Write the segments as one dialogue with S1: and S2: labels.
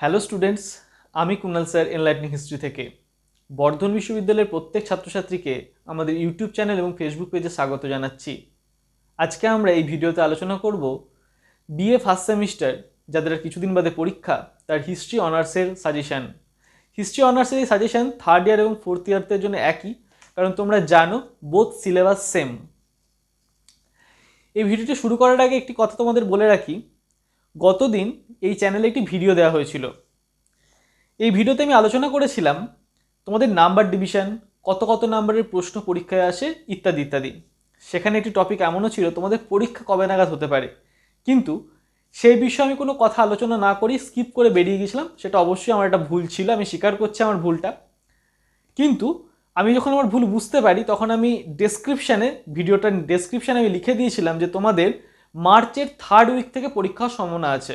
S1: Hello students আমি Kunal sir এনলাইটনিং history থেকে। বর্ধন বিশ্ববিদ্যালয়ের প্রত্যেক ছাত্রছাত্রীকে আমাদের ইউটিউব চ্যানেল এবং ফেসবুক পেজে স্বাগত জানাচ্ছি। আজকে আমরা এই ভিডিওতে আলোচনা করব বিএ ফার্স্ট সেমিস্টার যাদের কিছুদিন বাদে পরীক্ষা, তার হিস্ট্রি অনার্সের সাজেশান হিস্ট্রি অনার্সের এই সাজেশান থার্ড ইয়ার এবং ফোর্থ ইয়ারদের জন্য একই, কারণ তোমরা জানো বোথ সিলেবাস সেম এই ভিডিওটি শুরু করার আগে একটি কথা তোমাদের বলে রাখি গতদিন এই চ্যানেলে একটি ভিডিও দেওয়া হয়েছিল। এই ভিডিওতে আমি আলোচনা করেছিলাম তোমাদের নাম্বার ডিভিশন, কত কত নাম্বারের প্রশ্ন পরীক্ষায় আসে, ইত্যাদি ইত্যাদি। সেখানে একটি টপিক এমনও ছিল, তোমাদের পরীক্ষা কবে নাগাদ হতে পারে। কিন্তু সেই বিষয়ে আমি কোনো কথা আলোচনা না করি স্কিপ করে বেরিয়ে গেছিলাম, সেটা অবশ্যই আমার একটা ভুল ছিল, আমি স্বীকার করছি আমার ভুলটা। কিন্তু আমি যখন আমার ভুল বুঝতে পারি, তখন আমি ডেসক্রিপশানে ভিডিওটার ডেসক্রিপশানে আমি লিখে দিয়েছিলাম যে তোমাদের মার্চের থার্ড উইক থেকে পরীক্ষার সম্ভাবনা আছে।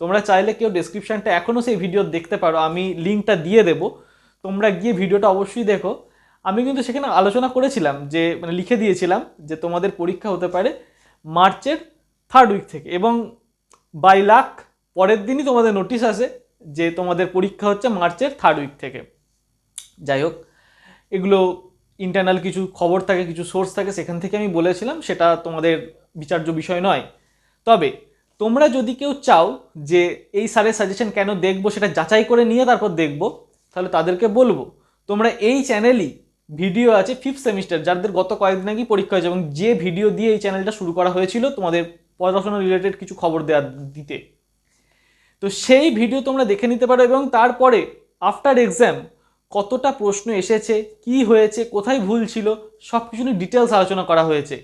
S1: তোমরা চাইলে কেউ ডেসক্রিপশানটা এখনও সেই ভিডিও দেখতে পারো, আমি লিঙ্কটা দিয়ে দেবো। তোমরা গিয়ে ভিডিওটা অবশ্যই দেখো। আমি কিন্তু সেখানে আলোচনা করেছিলাম যে মানে লিখে দিয়েছিলাম যে তোমাদের পরীক্ষা হতে পারে মার্চের থার্ড উইক থেকে এবং বাই লাখ পরের দিনই তোমাদের নোটিশ আসে যে তোমাদের পরীক্ষা হচ্ছে মার্চের থার্ড উইক থেকে। যাই হোক, এগুলো ইন্টারনাল কিছু খবর থাকে, কিছু সোর্স থাকে, সেখান থেকে আমি বলেছিলাম, সেটা তোমাদের বিচার্য বিষয় নয়। তবে তোমরা যদি কেউ চাও যে এই স্যারের সাজেশন কেন দেখব, সেটা যাচাই করে নিয়ে তারপর দেখব, তাহলে তাদেরকে বলব। তোমরা এই চ্যানেলই ভিডিও আছে ফিফথ সেমিস্টার যাদের গত কয়েকদিন আগেই পরীক্ষা হয়েছে এবং যে ভিডিও দিয়ে এই চ্যানেলটা শুরু করা হয়েছিল তোমাদের পড়াশোনা রিলেটেড কিছু খবর দেওয়া দিতে। তো সেই ভিডিও তোমরা দেখে নিতে পারো এবং তারপরে আফটার এক্সাম কতটা প্রশ্ন এসেছে, কি হয়েছে, কোথায় ভুল ছিল সব কিছু নিয়ে ডিটেলস আলোচনা করা হয়েছে।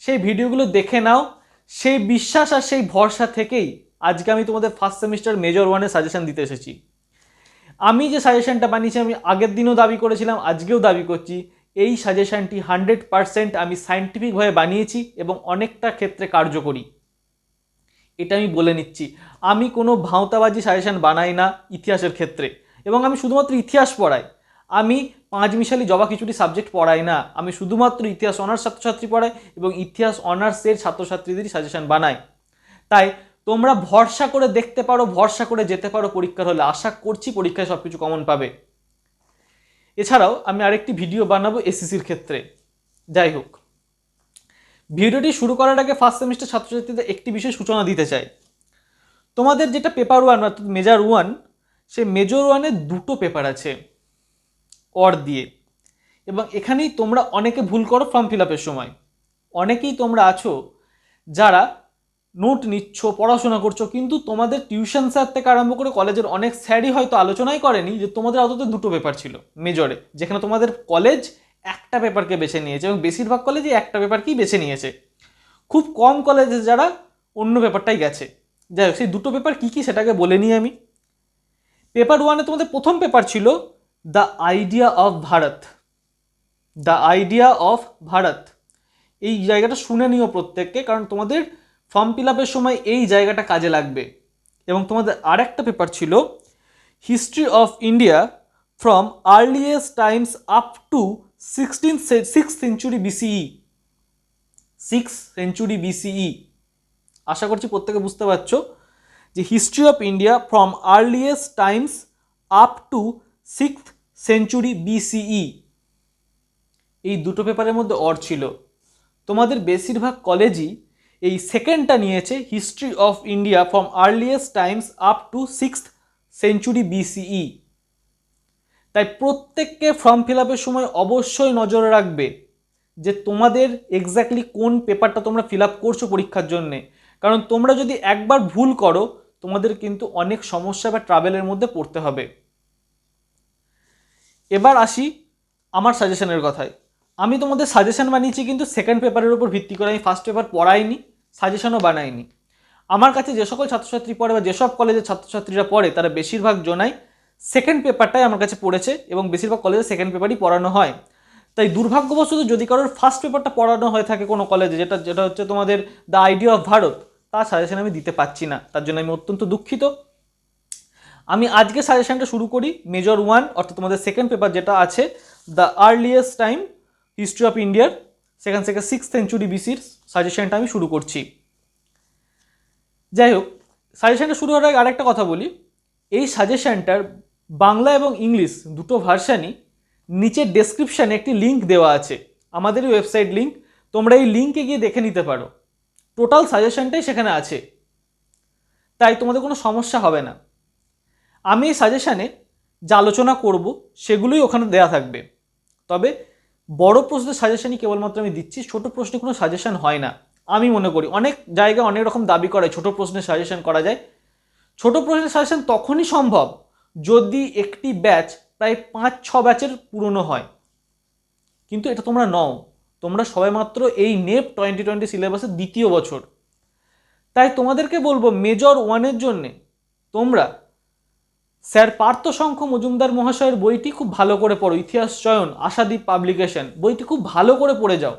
S1: সেই ভিডিওগুলো দেখে নাও। সেই বিশ্বাস আর সেই ভরসা থেকেই আজকে আমি তোমাদের ফার্স্ট সেমিস্টার মেজর ওয়ানের সাজেশন দিতে এসেছি। আমি যে সাজেশনটা বানিয়েছি, আমি আগের দিনও দাবি করেছিলাম, আজকেও দাবি করছি। এই সাজেশানটি হান্ড্রেড পারসেন্ট আমি সাইন্টিফিকভাবে বানিয়েছি এবং অনেকটা ক্ষেত্রে কার্যকরী। এটা আমি বলে নিচ্ছি। আমি কোনো ভাঁওতাবাজি সাজেশন বানাই না ইতিহাসের ক্ষেত্রে। এবং আমি শুধুমাত্র ইতিহাস পড়াই। আমি পাঁচ মিশালি জবা খিচুড়ি সাবজেক্ট পড়াই না। আমি শুধুমাত্র ইতিহাস অনার্স ছাত্রছাত্রী পড়াই এবং ইতিহাস অনার্সের ছাত্রছাত্রীদেরই সাজেশন বানাই। তাই তোমরা ভরসা করে দেখতে পারো, ভরসা করে যেতে পারো পরীক্ষার হলে। আশা করছি পরীক্ষায় সব কিছু কমন পাবে। এছাড়াও আমি আরেকটি ভিডিও বানাবো এসিসির ক্ষেত্রে। যাই হোক। ভিডিওটি শুরু করার আগে ফার্স্ট সেমিস্টার ছাত্রছাত্রীদের একটি বিষয় সূচনা দিতে চাই। তোমাদের যেটা পেপার ওয়ান অর্থাৎ মেজর ওয়ান সে মেজর ওয়ানে দুটো পেপার আছে। অর দিয়ে। এবং এখানেই তোমরা অনেকে ভুল করো ফর্ম ফিল আপের সময়। অনেকেই তোমরা আছো যারা নোট নিচ্ছ, পড়াশোনা করছ, কিন্তু তোমাদের টিউশন স্যার থেকে আরম্ভ করে কলেজের অনেক স্যারই হয়তো আলোচনাই করেনি যে তোমাদের আদতে দুটো পেপার ছিল মেজরে যেখানে তোমাদের কলেজ একটা পেপারকে বেছে নিয়েছে এবং বেশিরভাগ কলেজে একটা পেপারকেই বেছে নিয়েছে। খুব কম কলেজে যারা অন্য পেপারটাই গেছে। যাই হোক, সেই দুটো পেপার কী কী সেটাকে বলে নিই আমি। পেপার ওয়ানে তোমাদের প্রথম পেপার ছিল the idea of Bharat the idea of Bharat এই জায়গাটা শুনে নিও প্রত্যেককে, কারণ তোমাদের ফর্ম ফিল আপের সময় এই জায়গাটা কাজে লাগবে। এবং তোমাদের আরেকটা পেপার ছিল history of India from earliest times up to sixteen six century BCE six century BCE আশা করছি প্রত্যেকে বুঝতে পারছ যে history of India from earliest times up to six century BCE. এই দুটো পেপারের মধ্যে অর ছিল। তোমাদের বেশিরভাগ কলেজই এই সেকেন্ডটা নিয়েছে history of India from earliest times up to six century BCE. তাই প্রত্যেককে ফর্ম ফিল আপের সময় অবশ্যই নজরে রাখবে যে তোমাদের এক্স্যাক্টলি কোন পেপারটা তোমরা ফিল আপ করছ পরীক্ষার জন্যে। কারণ তোমরা যদি একবার ভুল করো, তোমাদের কিন্তু অনেক সমস্যা বা ট্রাভেলের মধ্যে পড়তে হবে। এবার আসি আমার সাজেশনের কথায়। আমি তোমাদের সাজেশন বানিয়েছি কিন্তু সেকেন্ড পেপারের উপর ভিত্তি করে আমি ফার্স্ট পেপার পড়াইনি সাজেশনও বানাইনি। আমার কাছে যে সকল ছাত্রছাত্রী পড়ে বা যেসব কলেজের ছাত্রছাত্রীরা পড়ে, তারা বেশিরভাগ জনাই সেকেন্ড পেপারটাই আমার কাছে পড়েছে এবং বেশিরভাগ কলেজে সেকেন্ড পেপারই পড়ানো হয়। তাই দুর্ভাগ্যবশত যদি কারোর ফার্স্ট পেপারটা পড়ানো হয়ে থাকে কোনো কলেজে যেটা যেটা হচ্ছে তোমাদের দ্য আইডিয়া অফ ভারত, তার সাজেশন আমি দিতে পারছি না। তার জন্য আমি অত্যন্ত দুঃখিত। আমি আজকে সাজেশনটা শুরু করি মেজর ওয়ান অর্থাৎ তোমাদের সেকেন্ড পেপার যেটা আছে the earliest time history of ইন্ডিয়ার সেখান থেকে সিক্স সেঞ্চুরি বিসির সাজেশনটা আমি শুরু করছি। যাই হোক সাজেশনটা শুরু হওয়ার আগে আরেকটা কথা বলি। এই সাজেশনটার বাংলা এবং ইংলিশ দুটো ভার্সানই নিচের ডেসক্রিপশানে একটি লিঙ্ক দেওয়া আছে। আমাদের ওয়েবসাইট লিঙ্ক তোমরা এই লিঙ্কে গিয়ে দেখে নিতে পারো। টোটাল সাজেশনটাই সেখানে আছে। তাই তোমাদের কোনো সমস্যা হবে না। আমি এই সাজেশানে যা আলোচনা করব সেগুলোই ওখানে দেওয়া থাকবে। তবে বড় প্রশ্নের সাজেশানই কেবলমাত্র আমি দিচ্ছি, ছোট প্রশ্নে কোনো সাজেশান হয় না। আমি মনে করি অনেক জায়গায় অনেক রকম দাবি করে ছোট প্রশ্নের সাজেশান করা যায়। ছোট প্রশ্নের সাজেশান তখনই সম্ভব যদি একটি ব্যাচ প্রায় পাঁচ, ছ ব্যাচের পুরনো হয়। কিন্তু এটা তোমরা নও। তোমরা সবাই মাত্র এই নেপ টোয়েন্টি টোয়েন্টি সিলেবাসের দ্বিতীয় বছর। তাই তোমাদেরকে বলব মেজর ওয়ানের জন্যে তোমরা স্যার, পার্থশঙ্খ মজুমদার মহাশয়ের বইটি খুব ভালো করে পড়ো, ইতিহাস চয়ন, আশাদীপ পাবলিকেশন, বইটি খুব ভালো করে পড়ে যাও।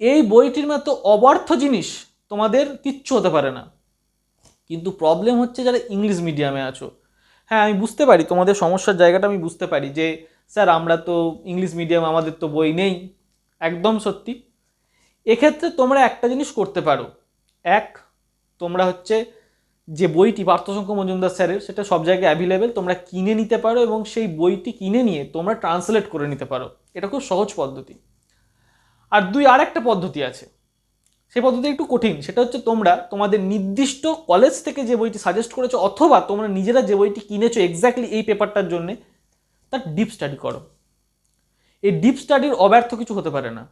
S1: এই বইটির মতো অবার্থ জিনিস তোমাদের কিচ্ছু হতে পারে না। কিন্তু প্রবলেম হচ্ছে যারা ইংলিশ মিডিয়ামে আছো। হ্যাঁ আমি বুঝতে পারি, তোমাদের সমস্যার জায়গাটা আমি বুঝতে পারি যে, স্যার, আমরা তো ইংলিশ মিডিয়াম আমাদের তো বই নেই। একদম সত্যি। এক্ষেত্রে তোমরা একটা জিনিস করতে পারো। এক, তোমরা হচ্ছে যে বইটি পার্থশঙ্কর মজুমদার স্যারের, সেটা সব জায়গায় অ্যাভেলেবেল তোমরা কিনে নিতে পারো এবং সেই বইটি কিনে নিয়ে তোমরা ট্রান্সলেট করে নিতে পারো। এটা খুব সহজ পদ্ধতি। আর দুই আর একটা পদ্ধতি আছে। সেই পদ্ধতি একটু কঠিন, সেটা হচ্ছে তোমরা তোমাদের নির্দিষ্ট কলেজ থেকে যে বইটি সাজেস্ট করেছ, অথবা তোমরা নিজেরা যে বইটি কিনেছো এক্স্যাক্টলি এই পেপারটার জন্যে, তার ডিপ স্টাডি করো। এই ডিপ স্টাডির অব্যর্থ কিছু হতে পারে না।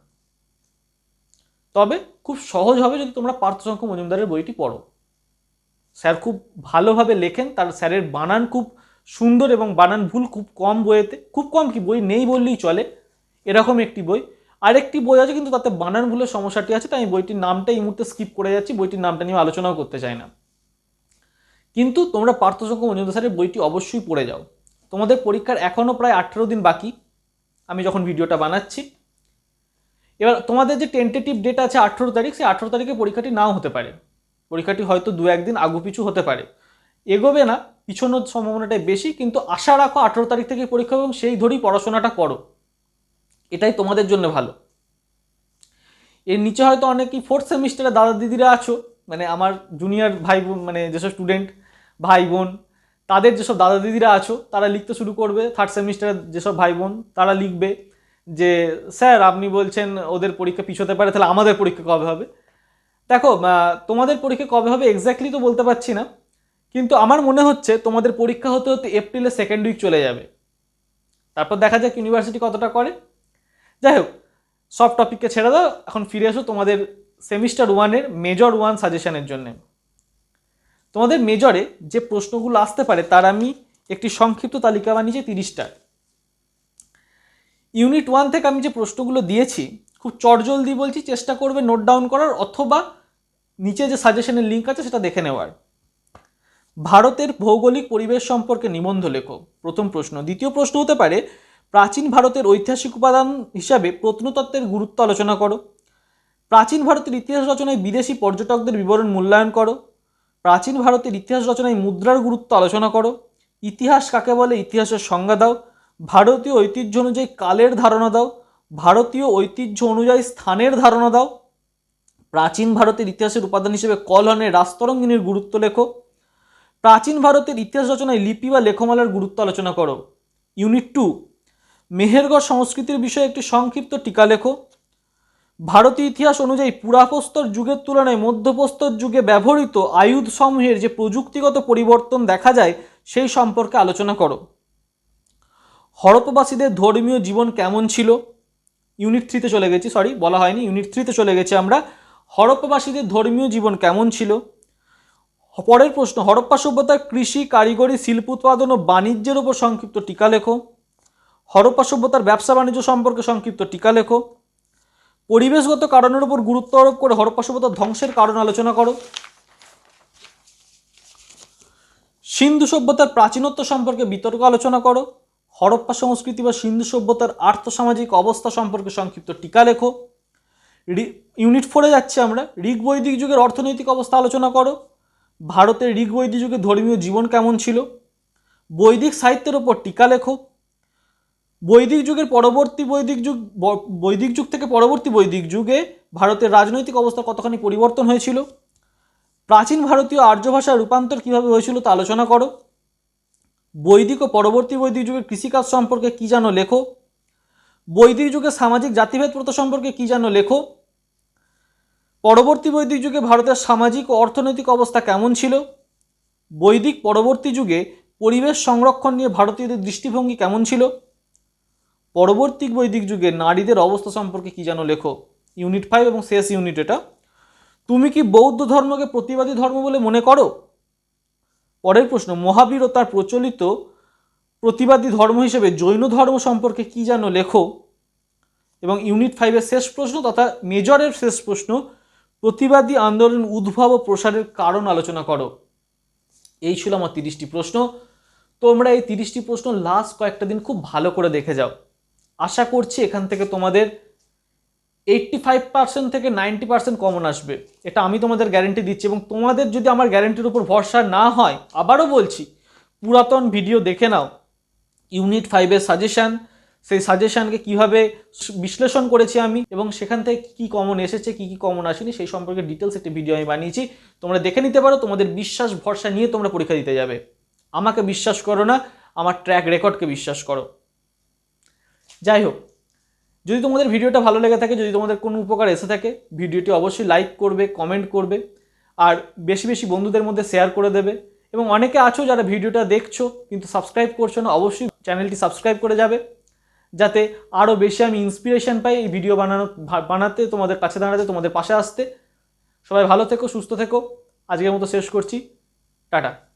S1: তবে খুব সহজ হবে যদি তোমরা পার্থশঙ্খ মজুমদারের বইটি পড়ো। স্যার খুব ভালোভাবে লেখেন, তার স্যারের বানান খুব সুন্দর এবং বানান ভুল খুব কম বইয়েতে, খুব কম কি বই নেই বললেই চলে, এরকম একটি বই। আরেকটি বই আছে কিন্তু তাতে বানান ভুলের সমস্যাটি আছে, তাই আমি বইটির নামটা এই মুহূর্তে স্কিপ করে যাচ্ছি, বইটির নামটা নিয়ে আলোচনাও করতে চাই না। কিন্তু তোমরা পার্থশঙ্খ মজুমদার স্যারের বইটি অবশ্যই পড়ে যাও। তোমাদের পরীক্ষার এখনও প্রায় আঠেরো দিন বাকি, আমি যখন ভিডিওটা বানাচ্ছি। এবার তোমাদের যে টেন্টেটিভ ডেট আছে আঠেরো তারিখ, সেই আঠেরো তারিখে পরীক্ষাটি নাও হতে পারে। পরীক্ষাটি হয়তো দু একদিন আগু পিছু হতে পারে। এগোবে না, পিছনোর সম্ভাবনাটাই বেশি, কিন্তু আশা রাখো আঠেরো তারিখ থেকে পরীক্ষা এবং সেই ধরেই পড়াশোনাটা করো। এটাই তোমাদের জন্য ভালো। এর নিচে হয়তো অনেকেই ফোর্থ সেমিস্টারে দাদা দিদিরা আছো মানে আমার জুনিয়র ভাই বোন মানে যেসব স্টুডেন্ট ভাই বোন, তাদের যেসব দাদা দিদিরা আছো, তারা লিখতে শুরু করবে। থার্ড সেমিস্টারের যেসব ভাই বোন, তারা লিখবে যে, স্যার, আপনি বলছেন ওদের পরীক্ষা পিছোতে পারে, তাহলে আমাদের পরীক্ষা কবে হবে? দেখো তোমাদের পরীক্ষা কবে হবে এক্স্যাক্টলি তো বলতে পারছি না, কিন্তু আমার মনে হচ্ছে তোমাদের পরীক্ষা হতে হতে এপ্রিলের সেকেন্ড উইক চলে যাবে। তারপর দেখা যাক ইউনিভার্সিটি কতটা করে। যাই হোক, সব টপিককে ছেড়ে দাও, এখন ফিরে এসো তোমাদের সেমিস্টার ওয়ানের মেজর ওয়ান সাজেশনের জন্য। তোমাদের মেজরে যে প্রশ্নগুলো আসতে পারে, তার আমি একটি সংক্ষিপ্ত তালিকা বানিয়েছি তিরিশটা। ইউনিট ওয়ান থেকে আমি যে প্রশ্নগুলো দিয়েছি, খুব চটজলদি বলছি, চেষ্টা করবে নোট ডাউন করার, অথবা নিচে যে সাজেশনের লিঙ্ক আছে সেটা দেখে নেওয়ার। ভারতের ভৌগোলিক পরিবেশ সম্পর্কে নিবন্ধ লেখো, প্রথম প্রশ্ন। দ্বিতীয় প্রশ্ন হতে পারে, প্রাচীন ভারতের ঐতিহাসিক উপাদান হিসাবে প্রত্নতত্ত্বের গুরুত্ব আলোচনা করো। প্রাচীন ভারতের ইতিহাস রচনায় বিদেশি পর্যটকদের বিবরণ মূল্যায়ন করো। প্রাচীন ভারতের ইতিহাস রচনায় মুদ্রার গুরুত্ব আলোচনা করো। ইতিহাস কাকে বলে? ইতিহাসের সংজ্ঞা দাও। ভারতীয় ঐতিহ্য অনুযায়ী কালের ধারণা দাও। ভারতীয় ঐতিহ্য অনুযায়ী স্থানের ধারণা দাও। প্রাচীন ভারতের ইতিহাসের উপাদান হিসেবে কলহনের রাস্তরঙ্গিনীর গুরুত্ব লেখো। প্রাচীন ভারতের ইতিহাস রচনায় লিপি বা লেখমালার গুরুত্ব আলোচনা করো। ইউনিট টু, মেহেরগড় সংস্কৃতির বিষয়ে একটি সংক্ষিপ্ত টিকা লেখো। ভারতীয় ইতিহাস অনুযায়ী পুরাপ্রস্তর যুগের তুলনায় মধ্যপ্রস্তর যুগে ব্যবহৃত আয়ুধসমূহের যে প্রযুক্তিগত পরিবর্তন দেখা যায়, সেই সম্পর্কে আলোচনা করো। হরপ্পবাসীদের ধর্মীয় জীবন কেমন ছিল? ইউনিট থ্রিতে চলে গেছি সরি বলা হয়নি। ইউনিট থ্রিতে চলে গেছি আমরা। হরপ্পাবাসীদের ধর্মীয় জীবন কেমন ছিল? পরের প্রশ্ন, হরপ্পা সভ্যতার কৃষি, কারিগরি, শিল্প উৎপাদন ও বাণিজ্যের উপর সংক্ষিপ্ত টিকা লেখো। হরপ্পা সভ্যতার ব্যবসা বাণিজ্য সম্পর্কে সংক্ষিপ্ত টিকা লেখো। পরিবেশগত কারণের উপর গুরুত্ব আরোপ করে হরপ্পা সভ্যতার ধ্বংসের কারণ আলোচনা করো। সিন্ধু সভ্যতার প্রাচীনত্ব সম্পর্কে বিতর্ক আলোচনা করো। হরপ্পা সংস্কৃতি বা সিন্ধু সভ্যতার আর্থসামাজিক অবস্থা সম্পর্কে সংক্ষিপ্ত টিকা লেখো। ইউনিট ফোরে যাচ্ছে আমরা। ঋগ বৈদিক যুগের অর্থনৈতিক অবস্থা আলোচনা করো। ভারতের ঋগ বৈদিক যুগে ধর্মীয় জীবন কেমন ছিল? বৈদিক সাহিত্যের ওপর টিকা লেখো। বৈদিক যুগের পরবর্তী বৈদিক যুগ বৈদিক যুগ থেকে পরবর্তী বৈদিক যুগে ভারতের রাজনৈতিক অবস্থা কতখানি পরিবর্তন হয়েছিল? প্রাচীন ভারতীয় আর্য ভাষার রূপান্তর কীভাবে হয়েছিল তা আলোচনা করো। বৈদিক ও পরবর্তী বৈদিক যুগের কৃষিকাজ সম্পর্কে কী জানো লেখো। বৈদিক যুগে সামাজিক জাতিভেদ প্রথা সম্পর্কে কী জানো লেখো। পরবর্তী বৈদিক যুগে ভারতের সামাজিক ও অর্থনৈতিক অবস্থা কেমন ছিল? বৈদিক পরবর্তী যুগে পরিবেশ সংরক্ষণ নিয়ে ভারতীয়দের দৃষ্টিভঙ্গি কেমন ছিল? পরবর্তী বৈদিক যুগে নারীদের অবস্থা সম্পর্কে কী জানো লেখো? ইউনিট ফাইভ এবং শেষ ইউনিট এটা। তুমি কি বৌদ্ধ ধর্মকে প্রতিবাদী ধর্ম বলে মনে করো? পরের প্রশ্ন, মহাবীর ও তার প্রচলিত প্রতিবাদী ধর্ম হিসেবে জৈন ধর্ম সম্পর্কে কী জানো লেখো? এবং ইউনিট ফাইভের শেষ প্রশ্ন তথা মেজরের শেষ প্রশ্ন প্রতিবাদী আন্দোলন উদ্ভব ও প্রসারের কারণ আলোচনা করো। এই ছিল আমার তিরিশটি প্রশ্ন। তোমরা এই তিরিশটি প্রশ্ন লাস্ট কয়েকটা দিন খুব ভালো করে দেখে যাও। আশা করছি এখান থেকে তোমাদের এইট্টি ফাইভ পার্সেন্ট থেকে নাইনটি পার্সেন্ট কমন আসবে। এটা আমি তোমাদের গ্যারেন্টি দিচ্ছি এবং তোমাদের যদি আমার গ্যারেন্টির উপর ভরসা না হয়, আবারও বলছি, পুরাতন ভিডিও দেখে নাও। ইউনিট ফাইভের সাজেশান সেই সাজেশানকে কীভাবে বিশ্লেষণ করেছি আমি এবং সেখান থেকে কী কমন এসেছে, কী কী কমন আসেনি, সেই সম্পর্কে ডিটেলস একটি ভিডিও আমি বানিয়েছি। তোমরা দেখে নিতে পারো, তোমাদের বিশ্বাস ভরসা নিয়ে তোমরা পরীক্ষা দিতে যাবে। আমাকে বিশ্বাস করো না, আমার ট্র্যাক রেকর্ডকে বিশ্বাস করো। যাই হোক, যদি তোমাদের ভিডিওটা ভালো লেগে থাকে, যদি তোমাদের কোনো উপকার এসে থাকে ভিডিওটি অবশ্যই লাইক করবে কমেন্ট করবে, আর বেশি বেশি বন্ধুদের মধ্যে শেয়ার করে দেবে। এবং অনেকে আছো যারা ভিডিওটা দেখছ, কিন্তু সাবস্ক্রাইব করছ না, অবশ্যই চ্যানেলটি সাবস্ক্রাইব করে যাবে। যাতে আরও বেশি আমি ইন্সপিরেশান পাই এই ভিডিও বানানো বানাতে, তোমাদের কাছে দাঁড়াতে, তোমাদের পাশে আসতে। সবাই ভালো থেকো, সুস্থ থেকো। আজকের মতো শেষ করছি। টাটা।